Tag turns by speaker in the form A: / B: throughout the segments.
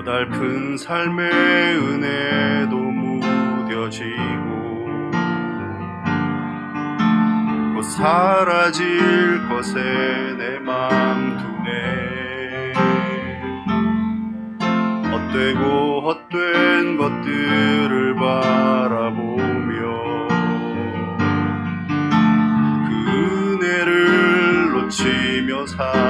A: 고달픈 삶의 은혜도 무뎌지고 곧 사라질 것에 내맘 두네 헛되고 헛된 것들을 바라보며 그 은혜를 놓치며 살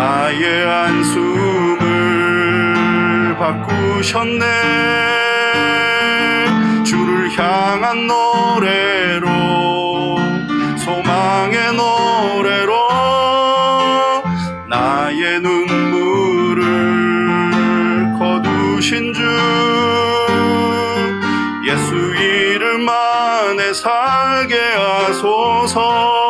A: 나의 한숨을 바꾸셨네. 주를 향한 노래로 소망의 노래로 나의 눈물을 거두신 주 예수 이름 안에 살게 하소서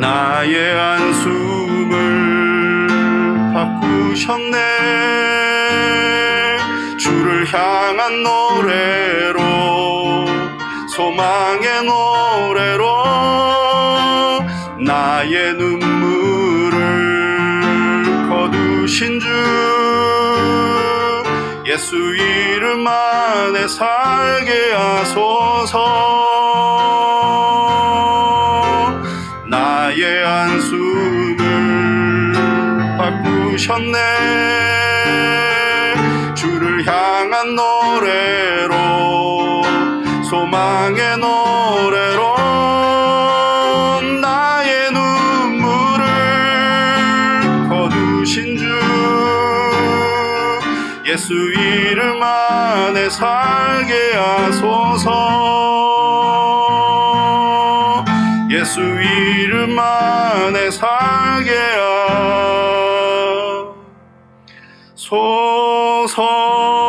A: 나의 한숨을 바꾸셨네. 주를 향한 노래로 소망의 노래로 나의 눈물을 거두신 주 예수 이름 안에 살게 하소서 바꾸셨네. 주를 향한 노래로 소망의 노래로 나의 눈물을 거두신 주 예수 이름 안에 살게 하소서. 예수 이름 안에 살게 하 소서